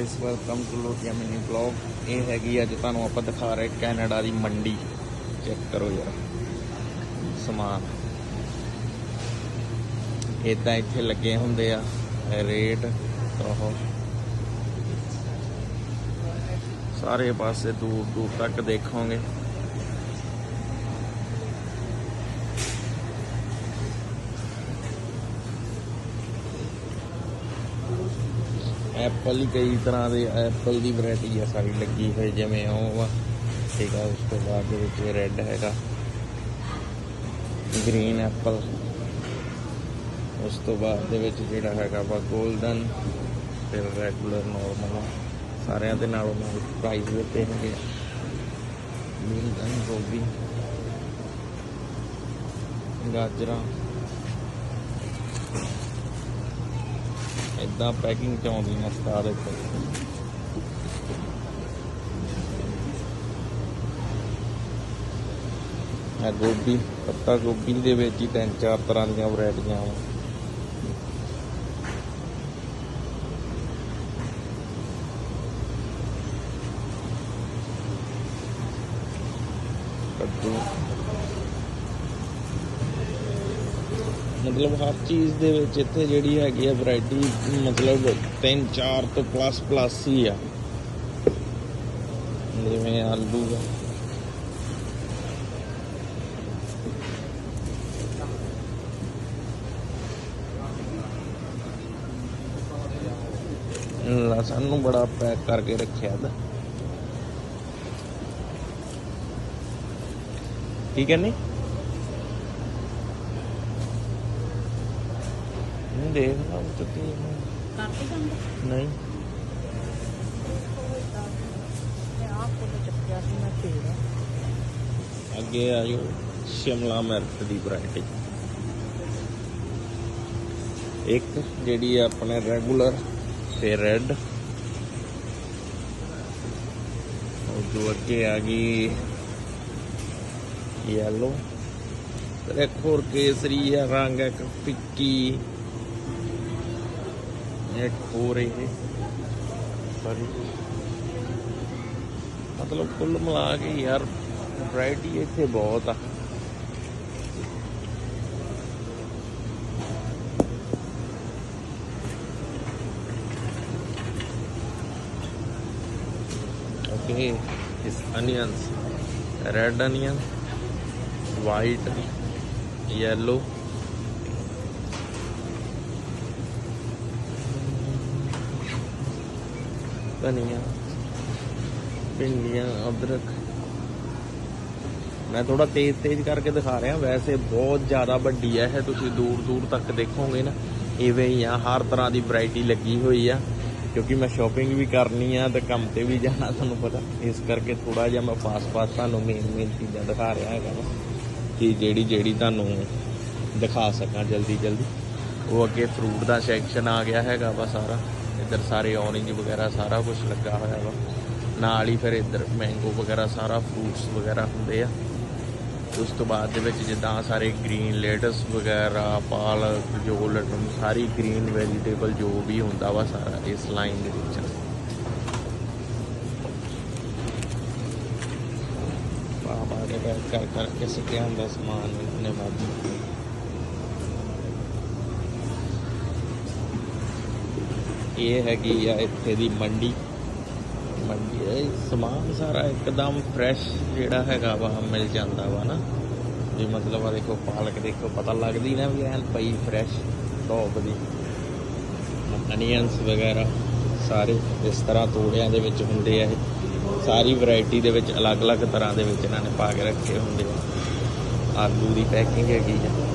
Guys welcome to ਲੋਟੀਆ mini vlog ਇਹ ਹੈਗੀ ਅੱਜ ਤੁਹਾਨੂੰ ਆਪਾਂ ਦਿਖਾ ਰਹੇ ਕੈਨੇਡਾ ਦੀ ਮੰਡੀ। ਚੈੱਕ ਕਰੋ ਯਾਰ। ਸਮਾਨ। ਇਦਾਂ ਇੱਥੇ ਲੱਗੇ ਹੁੰਦੇ ਆ। ਰੇਟ ਉਹ ਸਾਰੇ ਪਾਸੇ ਦੂਰ ਦੂਰ ਤੱਕ ਦੇਖੋਗੇ। ਐਪਲ ਹੀ ਕਈ ਤਰ੍ਹਾਂ ਦੇ ਐਪਲ ਦੀ ਵੈਰਾਈਟੀ ਆ ਸਾਰੀ ਲੱਗੀ ਹੋਈ, ਜਿਵੇਂ ਉਹ ਵਾ ਠੀਕ ਆ, ਉਸ ਤੋਂ ਬਾਅਦ ਦੇ ਵਿੱਚ ਰੈੱਡ ਹੈਗਾ। ਗ੍ਰੀਨ ਐਪਲ ਉਸ ਤੋਂ ਬਾਅਦ ਦੇ ਵਿੱਚ ਜਿਹੜਾ ਹੈਗਾ ਵਾ 골ਡਨ ਫਿਰ ਰੈਗੂਲਰ ਨਾਰਮਲ ਸਾਰਿਆਂ ਦੇ ਨਾਲੋਂ ਨਾਲ ਪ੍ਰਾਈਸ ਦਿੱਤੇ ਹੈਗੇ ਬੀਨਸ ਗੋਭੀ ਗਾਜਰਾਂ। ਇਦਾਂ ਪੈਕਿੰਗ ਚ ਆਉਂਦੀਆਂ ਸਟਾਰ ਇੱਥੇ। ਗੋਭੀ, ਪੱਤਾ ਗੋਭੀ ਦੇ ਵਿੱਚ ਹੀ ਤਿੰਨ ਚਾਰ ਤਰ੍ਹਾਂ ਦੀਆਂ ਵੈਰਾਈਟੀਆਂ ਆ। ਕੱਦੂ ਮਤਲਬ ਹਰ ਚੀਜ਼ ਦੇ ਵਿੱਚ ਇੱਥੇ ਜਿਹੜੀ ਹੈਗੀ ਆ ਵੈਰਾਈਟੀ ਮਤਲਬ 3 4 ਤੋਂ ਪਲੱਸ ਪਲੱਸ ਹੀ ਆ। ਜਿਵੇਂ ਆਲੂ ਆ ਲਸਣ ਨੂੰ ਬੜਾ ਪੈਕ ਕਰਕੇ ਰੱਖਿਆ ਦਾ ਠੀਕ ਹੈ ਨਹੀਂ ਦੇਖਦਾ ਉਹ ਤਾਂ ਕੀ ਹੈ। ਕਾਫੀ ਜਾਂਦਾ ਨਹੀਂ। ਫੇਰ ਅੱਗੇ ਆਇਓ ਸ਼ਿਮਲਾ ਮਿਰਚ ਦੀ ਵੈਰਾਈਟੀ ਇੱਕ ਜਿਹੜੀ ਆ ਆਪਣੇ ਰੈਗੂਲਰ ਤੇ ਰੈੱਡ। ਉਹ ਜੋ ਅੱਗੇ ਆ ਗਈ ਯੈਲੋ ਤੇ ਇੱਕ ਹੋਰ ਕੇਸਰੀ ਆ ਰੰਗ ਇੱਕ ਫਿੱਕੀ ਇੱਕ ਹੋਰ ਇਹ ਸੌਰੀ ਮਤਲਬ ਕੁੱਲ ਮਿਲਾ ਕੇ ਯਾਰ ਵੈਰਾਈਟੀ ਇੱਥੇ ਬਹੁਤ ਆ okay is onions red onion white yellow ਧਨੀਆ, ਭਿੰਡੀਆਂ, ਅਦਰਕ। ਮੈਂ ਥੋੜਾ ਤੇਜ਼ ਤੇਜ਼ ਕਰਕੇ ਦਿਖਾ ਰਿਹਾ, ਵੈਸੇ ਬਹੁਤ ਜ਼ਿਆਦਾ ਵੱਡੀ ਹੈ ਇਹ, ਤੁਸੀਂ ਦੂਰ ਦੂਰ ਤੱਕ ਦੇਖੋਗੇ ਨਾ, ਇਵੇਂ ਹੀ ਆ, ਹਰ ਤਰ੍ਹਾਂ ਦੀ ਵੈਰਾਈਟੀ ਲੱਗੀ ਹੋਈ ਆ। ਕਿਉਂਕਿ ਮੈਂ ਸ਼ਾਪਿੰਗ ਵੀ ਕਰਨੀ ਆ ਤੇ ਕੰਮ ਤੇ ਵੀ ਜਾਣਾ, ਤੁਹਾਨੂੰ ਪਤਾ। ਇਸ ਕਰਕੇ ਥੋੜਾ ਜਿਹਾ ਮੈਂ ਫਾਸਟ ਫਾਸਟ ਤੁਹਾਨੂੰ ਮੇਨ ਮੇਨ ਚੀਜ਼ਾਂ ਦਿਖਾ ਰਿਹਾ ਹੈਗਾ ਵਾ ਕਿ ਜਿਹੜੀ ਜਿਹੜੀ ਤੁਹਾਨੂੰ ਦਿਖਾ ਸਕਾਂ ਜਲਦੀ ਜਲਦੀ। ਉਹ ਅੱਗੇ ਫਰੂਟ ਦਾ ਸੈਕਸ਼ਨ ਆ ਗਿਆ ਹੈਗਾ ਵਾ ਸਾਰਾ। ਇੱਧਰ ਸਾਰੇ ਔਰੇਂਜ ਵਗੈਰਾ ਸਾਰਾ ਕੁਝ ਲੱਗਾ ਹੋਇਆ ਵਾ। ਨਾਲ ਹੀ ਫਿਰ ਇੱਧਰ ਮੈਂਗੋ ਵਗੈਰਾ ਸਾਰਾ ਫਰੂਟਸ ਵਗੈਰਾ ਹੁੰਦੇ ਆ। ਉਸ ਤੋਂ ਬਾਅਦ ਦੇ ਵਿੱਚ ਜਿੱਦਾਂ ਸਾਰੇ ਗ੍ਰੀਨ ਲੇਟਸ ਵਗੈਰਾ, ਪਾਲਕ ਜੋ ਲਟਮ ਸਾਰੀ ਗ੍ਰੀਨ ਵੈਜੀਟੇਬਲ ਜੋ ਵੀ ਹੁੰਦਾ ਵਾ ਸਾਰਾ ਇਸ ਲਾਈਨ ਦੇ ਵਿੱਚ। ਬਾਬਾ ਦੇ ਬੈਠ ਕਰ ਕਰਕੇ ਸਿੱਟਿਆ ਹੁੰਦਾ ਸਮਾਨ ਇਹਨੇ ਬਾਅਦ ਇਹ ਹੈਗੀ ਆ ਇੱਥੇ ਦੀ ਮੰਡੀ। ਮੰਡੀ ਇਹ ਸਮਾਨ ਸਾਰਾ ਇੱਕਦਮ ਫਰੈਸ਼ ਜਿਹੜਾ ਹੈਗਾ ਵਾ ਮਿਲ ਜਾਂਦਾ ਵਾ ਨਾ। ਜੇ ਮਤਲਬ ਆ ਦੇਖੋ, ਪਾਲਕ ਦੇਖੋ, ਪਤਾ ਲੱਗਦੀ ਨਾ ਵੀ ਐਨ ਪਈ ਫਰੈਸ਼ ਟੌਪ ਦੀ। ਅਨੀਅਨਸ ਵਗੈਰਾ ਸਾਰੇ ਇਸ ਤਰ੍ਹਾਂ ਤੋੜਿਆਂ ਦੇ ਵਿੱਚ ਹੁੰਦੇ ਆ ਇਹ। ਸਾਰੀ ਵੈਰਾਈਟੀ ਦੇ ਵਿੱਚ ਅਲੱਗ-ਅਲੱਗ ਤਰ੍ਹਾਂ ਦੇ ਵਿੱਚ ਇਹਨਾਂ ਨੇ ਪਾ ਕੇ ਰੱਖੇ ਹੁੰਦੇ ਆ। ਆਲੂ ਦੀ ਪੈਕਿੰਗ ਹੈਗੀ ਆ।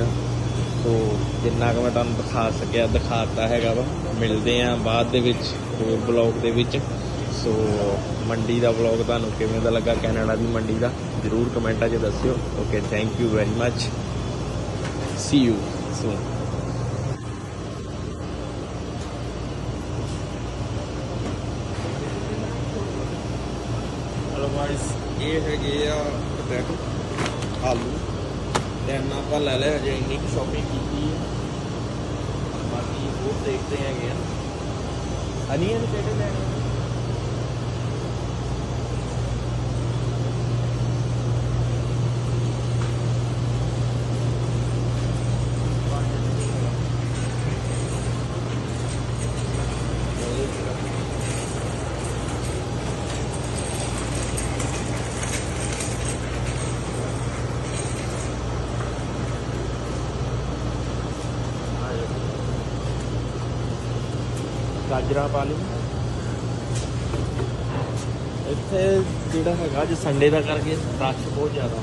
ਠੀਕ ਸੋ ਜਿੰਨਾ ਕੁ ਮੈਂ ਤੁਹਾਨੂੰ ਦਿਖਾ ਸਕਿਆ, ਦਿਖਾਤਾ ਹੈਗਾ ਵਾ। ਮਿਲਦੇ ਆ ਬਾਅਦ ਦੇ ਵਿੱਚ, ਹੋਰ ਬਲੌਗ ਦੇ ਵਿੱਚ। ਸੋ ਮੰਡੀ ਦਾ ਬਲੌਗ ਤੁਹਾਨੂੰ ਕਿਵੇਂ ਦਾ ਲੱਗਾ, ਕੈਨੇਡਾ ਦੀ ਮੰਡੀ ਦਾ, ਜਰੂਰ ਕਮੈਂਟਾਂ 'ਚ ਦੱਸਿਓ। Okay thank you very much see you soon ਇਹ ਹੈਗੇ ਆ ਪੋਟੈਟੋ ਆਲੂ। ਟਾइम ना ਆਪਾਂ ਲੈ ਲਿਆ, ਹਜੇ ਇੰਨੀ ਸ਼ਾਪਿੰਗ ਕੀਤੀ ਹੈ। ਬਾਕੀ ਹੋਰ ਦੇਖਦੇ ਹੈਗੇ ਅਨੀਅਨ ਕਿਹੜੇ ਲੈਣੇ ਗਾਜਰਾਂ ਪਾ ਲਈ ਇੱਥੇ ਜਿਹੜਾ ਹੈਗਾ ਅੱਜ ਸੰਡੇ ਦਾ ਕਰਕੇ ਰਸ਼ ਬਹੁਤ ਜ਼ਿਆਦਾ।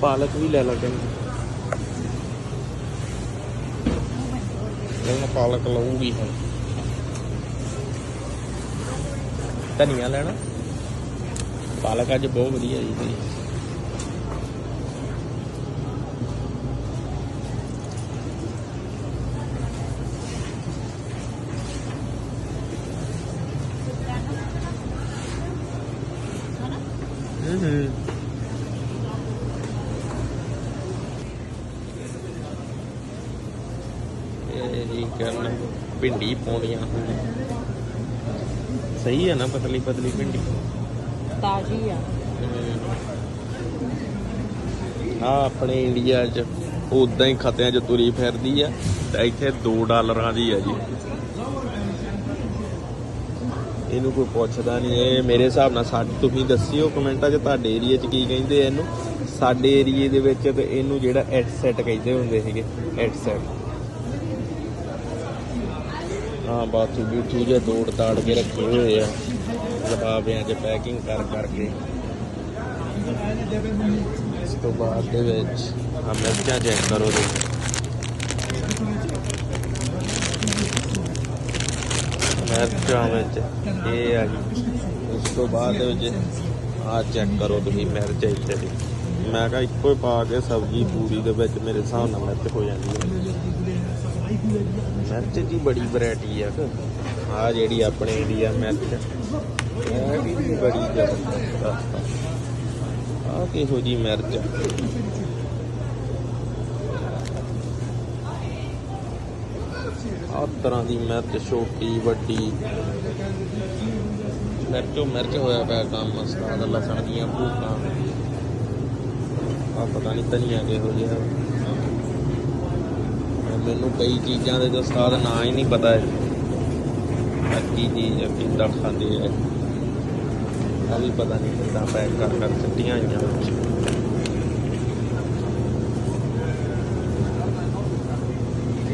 ਪਾਲਕ ਵੀ ਲੈ ਲਾ ਕਹਿੰਦੇ। ਇਹ ਪਾਲਕ ਲਊਗੀ ਹੁਣ। ਧਨੀਆ ਲੈਣਾ। ਪਾਲਕ ਅੱਜ ਬਹੁਤ ਵਧੀਆ ਜੀ। ਇਹ ਕਰਨਾ ਭਿੰਡੀ ਪਾਉਣੀਆਂ ਸਹੀ ਹੈ ਨਾ ਪਤਲੀ ਪਤਲੀ ਭਿੰਡੀ? ਤਾਜ਼ੀ ਆ। ਆ ਆਪਣੇ ਇੰਡੀਆ 'ਚ ਉਦਾਂ ਹੀ ਖਤਿਆਂ 'ਚ ਤੁਰੀ ਫਿਰਦੀ ਆ। ਤੇ ਇੱਥੇ 2 ਡਾਲਰਾਂ ਦੀ ਆ ਜੀ। ਇਹਨੂੰ ਕੋਈ ਪੁੱਛਦਾ ਨਹੀਂ ਇਹ ਮੇਰੇ ਹਿਸਾਬ ਨਾਲ ਸਾਡੇ, ਤੁਸੀਂ ਦੱਸਿਓ ਕਮੈਂਟਾਂ 'ਚ ਤੁਹਾਡੇ ਏਰੀਆ 'ਚ ਕੀ ਕਹਿੰਦੇ ਇਹਨੂੰ। ਸਾਡੇ ਏਰੀਏ ਦੇ ਵਿੱਚ ਤੇ ਇਹਨੂੰ ਜਿਹੜਾ ਐਟ ਕਹਿੰਦੇ ਹੁੰਦੇ ਸੀਗੇ ਐਟ ਹਾਂ, ਬਾਥੂ ਬੂਥੂ ਜੇ ਤੋੜ ਤਾੜ ਕੇ ਰੱਖੇ ਹੋਏ ਆ, ਲਫਾਫਿਆਂ 'ਚ ਪੈਕਿੰਗ ਕਰ ਕਰਕੇ। ਇਸ ਤੋਂ ਬਾਅਦ ਦੇ ਵਿੱਚ ਆ ਮਿਰਚਾਂ ਚੈੱਕ ਕਰੋ ਤੁਸੀਂ। ਮਿਰਚਾਂ ਵਿੱਚ ਇਹ ਆ ਜੀ। ਉਸ ਤੋਂ ਬਾਅਦ ਦੇ ਵਿੱਚ ਆ ਚੈੱਕ ਕਰੋ ਤੁਸੀਂ ਮਿਰਚ ਇੱਥੇ ਦੀ। ਮੈਂ ਕਿਹਾ ਇੱਕੋ ਹੀ ਪਾ ਕੇ ਸਬਜ਼ੀ ਪੂਰੀ ਦੇ ਵਿੱਚ ਮੇਰੇ ਹਿਸਾਬ ਨਾਲ ਮਿਰਚ ਹੋ ਜਾਂਦੀ ਹੈ। ਮਿਰਚ ਦੀ ਬੜੀ ਵੈਰਾਈਟੀ ਆ ਆ ਜਿਹੜੀ ਆਪਣੇ ਇੰਡੀਆ ਮਿਰਚ। ਇਹ ਵੀ ਬੜੀ ਜ਼ਬਰਦਸਤ ਆ। ਆਹ ਕਿਹੋ ਜੀ ਮਿਰਚ ਹਰ ਤਰ੍ਹਾਂ ਦੀ ਮਿਰਚ ਛੋਟੀ ਵੱਡੀ। ਮਿਰਚੋ ਮਿਰਚ ਹੋਇਆ ਪਿਆ ਕੰਮ ਉਸਤਾਦ ਲਸਣ ਦੀਆਂ ਭੂਕਾਂ ਆ ਪਤਾ ਨਹੀਂ ਧਨੀਆ ਕਿਹੋ ਜਿਹਾ। ਮੈਨੂੰ ਕਈ ਚੀਜ਼ਾਂ ਦੇ ਤਾਂ ਉਸਤਾਦ ਨਾਂ ਹੀ ਨਹੀਂ ਪਤਾ ਹੈ ਕੀ ਚੀਜ਼ ਆ, ਕਿੱਦਾਂ ਖਾਂਦੇ ਆ। ਆ ਵੀ ਪਤਾ ਨਹੀਂ ਕਿੱਦਾਂ ਪੈਕ ਕਰ ਕਰ ਸਿੱਟੀਆਂ ਆਈਆਂ ਵਿੱਚ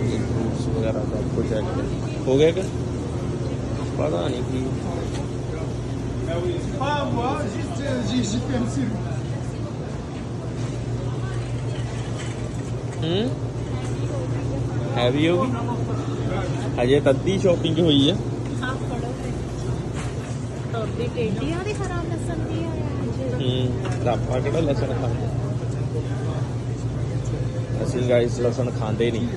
ਇਹ fruits ਵਗੈਰਾ ਸਭ ਕੁਝ ਹੈ ਹੋ ਗਿਆ ਕਿ? ਪਤਾ ਨਹੀਂ ਕੀ। Ah, moi, juste, j'ai cirque. ਹੂੰ? ਹੈਵੀ ਹੋ ਗਈ? ਅਜੇ ਤੱਦੀ ਸ਼ਾਪਿੰਗ ਹੋਈ ਆ। ਹਾਂ ਫੜੋ ਤੇ ਟੇਡੀਆਂ ਦੀ ਖਰਾਬ ਲਸਣ ਦੀ ਆ ਹੂੰ ਆਪਾਂ ਕਿਹੜਾ ਲਸਣ ਖਾਂਦੇ। ਅਸੀਂ ਗਾਇਸ ਲਸਣ ਖਾਂਦੇ ਨਹੀਂ।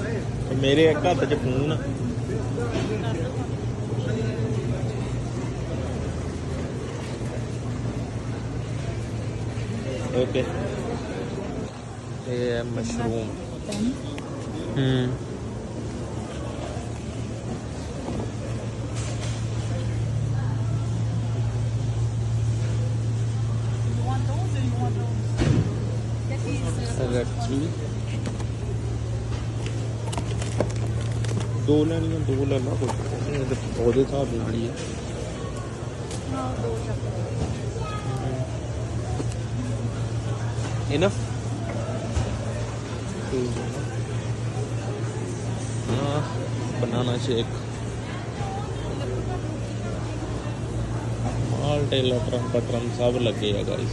ਤੇ ਮੇਰੇ ਇੱਕ ਹੱਥ 'ਚ ਫੋਨ ਆ ਓਕੇ ਇਹ ਹੈ ਮਸ਼ਰੂਮ ਹੂੰ ਦੋ ਲੈਣੀਆਂ ਦੋ ਲੈ ਲਾ ਕੋਈ ਨਹੀਂ, ਇਹ ਤਾਂ ਉਹਦੇ ਹਿਸਾਬ ਨਾਲ ਹੀ ਹੈ enough? ah banana shake ਮਾਲਟੇ ਲਟਰਮ ਪਟਰਮ ਸਭ ਲੱਗੇ ਆ ਗਾਇਸ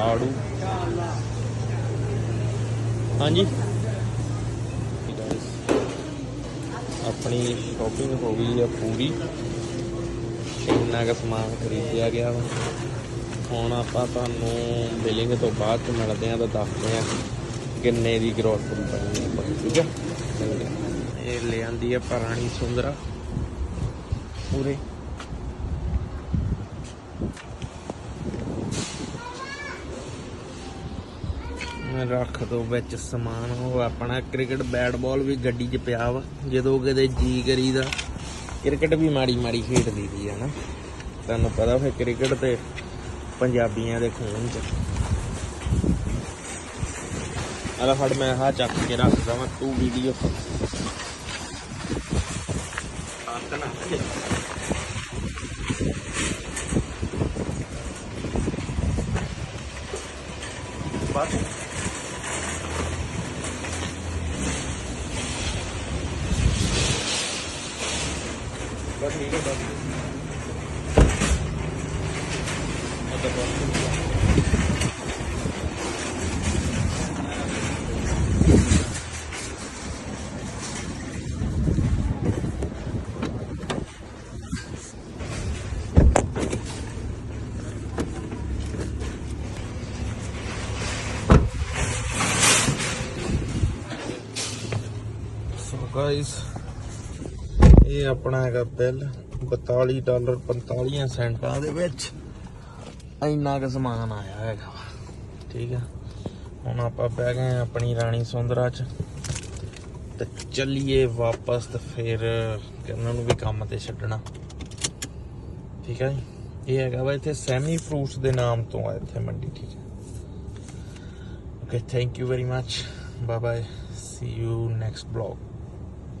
ਆੜੂ। ਹਾਂਜੀ ਗਾਇਸ ਆਪਣੀ ਸ਼ਾਪਿੰਗ ਹੋ ਗਈ ਆ ਪੂਰੀ। ਇੰਨਾ ਕੁ ਸਮਾਨ ਖਰੀਦਿਆ ਗਿਆ ਵਾ। ਹੁਣ ਆਪਾਂ ਤੁਹਾਨੂੰ ਬਿਲਿੰਗ ਤੋਂ ਬਾਅਦ ਚ ਮਿਲਦੇ ਆਂ ਤਾਂ ਦੱਸਦੇ ਆਂ ਕਿੰਨੇ ਦੀ ਗਰੋਸਰੀ ਬਣੀ ਆਪਾਂ, ਠੀਕ ਹੈ ਇਹ ਲੈ ਆਂਦੀ ਹੈ ਪੁਰਾਣੀ ਸੁੰਦਰਾ। ਪੂਰੇ। ਰੱਖ ਦੋ ਵਿੱਚ ਸਮਾਨ, ਉਹ ਆਪਣਾ ਕ੍ਰਿਕਟ ਬੈਟ ਬਾਲ ਵੀ ਗੱਡੀ 'ਚ ਪਿਆ ਵਾ। ਜਦੋਂ ਕਿਤੇ ਜੀ ਕਰੀਦਾ, ਕ੍ਰਿਕਟ ਵੀ ਮਾੜੀ ਮਾੜੀ ਖੇਡਦੀ ਲਈਦੀ ਆ ਨਾ। ਤੁਹਾਨੂੰ ਪਤਾ ਫਿਰ ਕ੍ਰਿਕਟ ਤੇ ਪੰਜਾਬੀਆਂ ਦੇ ਖੂਨ 'ਚ। ਅਲਾ ਫੜ, ਮੈਂ ਹਾਂ ਚੱਕ ਕੇ ਰੱਖਦਾ ਵਾਂ ਤੂੰ ਵੀਡੀਓ ਆਤ ਨਾ ਬਸ। guys ਇਹ ਆਪਣਾ ਹੈਗਾ ਬਿੱਲ 42 ਡਾਲਰ 45 ਸੈਂਟਾਂ ਦੇ ਵਿੱਚ। ਇੰਨਾ ਕੁ ਸਮਾਨ ਆਇਆ ਹੈਗਾ। ਵਾ। ਠੀਕ ਆ। ਹੁਣ ਆਪਾਂ ਬਹਿ ਗਏ ਆਪਣੀ ਰਾਣੀ ਸੁੰਦਰਾ ਚ ਤੇ ਚੱਲੀਏ ਵਾਪਸ ਤੇ ਫਿਰ ਇਹਨਾਂ ਨੂੰ ਵੀ ਕੰਮ ਤੇ ਛੱਡਣਾ। ਠੀਕ ਹੈ ਇਹ ਹੈਗਾ ਵਾ ਇੱਥੇ ਸੈਮੀ ਫਰੂਟਸ ਦੇ ਨਾਮ ਤੋਂ ਆ ਇੱਥੇ ਮੰਡੀ, ਠੀਕ ਹੈ okay thank you very much bye bye see you next blog